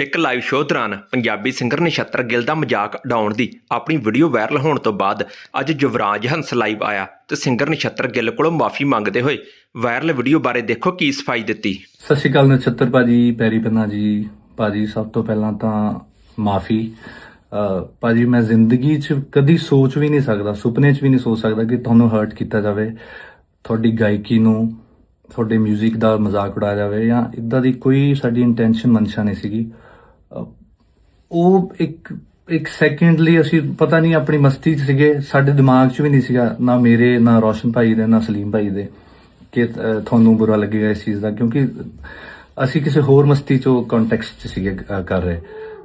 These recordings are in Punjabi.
ਇੱਕ ਲਾਈਵ ਸ਼ੋਅ ਦੌਰਾਨ ਪੰਜਾਬੀ ਸਿੰਗਰ ਨਛੱਤਰ ਗਿੱਲ ਦਾ ਮਜ਼ਾਕ ਉਡਾਉਣ ਦੀ ਆਪਣੀ ਵੀਡੀਓ ਵਾਇਰਲ ਹੋਣ ਤੋਂ ਬਾਅਦ ਅੱਜ ਯੁਵਰਾਜ ਹੰਸ ਲਾਈਵ ਆਇਆ ਤੇ ਸਿੰਗਰ ਨਛੱਤਰ ਗਿੱਲ ਕੋਲੋਂ ਮਾਫੀ ਮੰਗਦੇ ਹੋਏ ਵਾਇਰਲ ਵੀਡੀਓ ਬਾਰੇ ਦੇਖੋ ਕੀ ਸਫ਼ਾਈ ਦਿੱਤੀ। ਸਤਿ ਸ਼੍ਰੀ ਅਕਾਲ ਨਛੱਤਰ ਭਾਜੀ, ਪੈਰੀ ਪੰਨਾ ਜੀ। ਭਾਜੀ, ਸਭ ਤੋਂ ਪਹਿਲਾਂ ਤਾਂ ਮਾਫੀ। ਭਾਜੀ, ਮੈਂ ਜ਼ਿੰਦਗੀ 'ਚ ਕਦੀ ਸੋਚ ਵੀ ਨਹੀਂ ਸਕਦਾ, ਸੁਪਨੇ 'ਚ ਵੀ ਨਹੀਂ ਸੋਚ ਸਕਦਾ ਕਿ ਤੁਹਾਨੂੰ ਹਰਟ ਕੀਤਾ ਜਾਵੇ, ਤੁਹਾਡੀ ਗਾਇਕੀ ਨੂੰ, ਤੁਹਾਡੇ 뮤직 ਦਾ ਮਜ਼ਾਕ ਉਡਾਇਆ ਜਾਵੇ ਜਾਂ ਇਦਾਂ ਦੀ ਕੋਈ ਸਾਡੀ ਇੰਟੈਂਸ਼ਨ ਮਨਸ਼ਾ ਨਹੀਂ ਸੀਗੀ। ਉਹ ਇੱਕ ਇੱਕ ਸੈਕਿੰਡ ਲਈ ਅਸੀਂ ਪਤਾ ਨਹੀਂ ਆਪਣੀ ਮਸਤੀ 'ਚ ਸੀਗੇ, ਸਾਡੇ ਦਿਮਾਗ 'ਚ ਵੀ ਨਹੀਂ ਸੀਗਾ ਨਾ ਮੇਰੇ, ਨਾ ਰੋਸ਼ਨ ਭਾਈ ਦੇ, ਨਾ ਸਲੀਮ ਭਾਈ ਦੇ ਕਿ ਤੁਹਾਨੂੰ ਬੁਰਾ ਲੱਗੇਗਾ ਇਸ ਚੀਜ਼ ਦਾ, ਕਿਉਂਕਿ ਅਸੀਂ ਕਿਸੇ ਹੋਰ ਮਸਤੀ 'ਚੋਂ ਕੰਟੈਕਸਟ 'ਚ ਸੀਗੇ ਕਰ ਰਹੇ।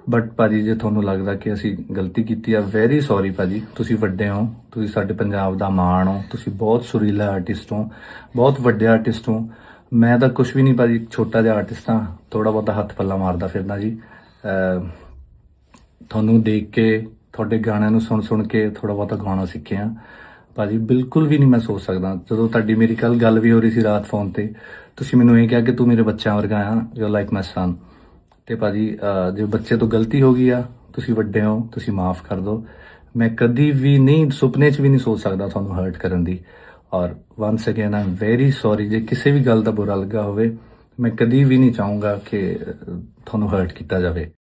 ਬਟ ਭਾਜੀ, ਜੇ ਤੁਹਾਨੂੰ ਲੱਗਦਾ ਕਿ ਅਸੀਂ ਗਲਤੀ ਕੀਤੀ ਆ ਵੈਰੀ ਸੌਰੀ ਭਾਜੀ। ਤੁਸੀਂ ਵੱਡੇ ਹੋ, ਤੁਸੀਂ ਸਾਡੇ ਪੰਜਾਬ ਦਾ ਮਾਣ ਹੋ, ਤੁਸੀਂ ਬਹੁਤ ਸੁਰੀਲਾ ਆਰਟਿਸਟ ਹੋ, ਬਹੁਤ ਵੱਡੇ ਆਰਟਿਸਟ ਹੋ। ਮੈਂ ਤਾਂ ਕੁਝ ਵੀ ਨਹੀਂ ਭਾਜੀ ਇੱਕ ਛੋਟਾ ਜਿਹਾ ਆਰਟਿਸਟ ਹਾਂ ਥੋੜਾ ਬਹੁਤਾ ਹੱਥ ਪੱਲਾ ਮਾਰਦਾ ਫਿਰਦਾ ਜੀ। ਤੁਹਾਨੂੰ ਦੇਖ ਕੇ, ਤੁਹਾਡੇ ਗਾਣਿਆਂ ਨੂੰ ਸੁਣ ਸੁਣ ਕੇ ਥੋੜਾ ਬਹੁਤਾ ਗਾਉਣਾ ਸਿੱਖਿਆ। ਭਾਜੀ, ਬਿਲਕੁਲ ਵੀ ਨਹੀਂ ਮੈਂ ਸੋਚ ਸਕਦਾ। ਜਦੋਂ ਤੁਹਾਡੀ ਮੇਰੀ ਕੱਲ ਗੱਲ ਵੀ ਹੋ ਰਹੀ ਸੀ ਰਾਤ ਫੋਨ ਤੇ, ਤੁਸੀਂ ਮੈਨੂੰ ਇਹ ਕਿਹਾ ਕਿ ਤੂੰ ਮੇਰੇ ਬੱਚਿਆਂ ਵਰਗਾ ਆ ਯੂ ਲਾਈਕ ਮਾਈ ਸਨ ਤੇ ਭਾਜੀ ਜੇ ਬੱਚੇ ਤੋਂ ਗਲਤੀ ਹੋ ਗਈ ਆ, ਤੁਸੀਂ ਵੱਡੇ ਹੋ, ਤੁਸੀਂ ਮਾਫ ਕਰ ਦਿਓ। ਮੈਂ ਕਦੀ ਵੀ ਨਹੀਂ, ਸੁਪਨੇ 'ਚ ਵੀ ਨਹੀਂ ਸੋਚ ਸਕਦਾ ਤੁਹਾਨੂੰ ਹਰਟ ਕਰਨ ਦੀ। ਔਰ once again am very sorry ਜੇ ਕਿਸੇ ਵੀ ਗੱਲ ਦਾ ਬੁਰਾ ਲੱਗਾ ਹੋਵੇ, ਮੈਂ ਕਦੀ ਵੀ ਨਹੀਂ ਚਾਹੂੰਗਾ ਕਿ ਤੁਹਾਨੂੰ ਹਰਟ ਕੀਤਾ ਜਾਵੇ।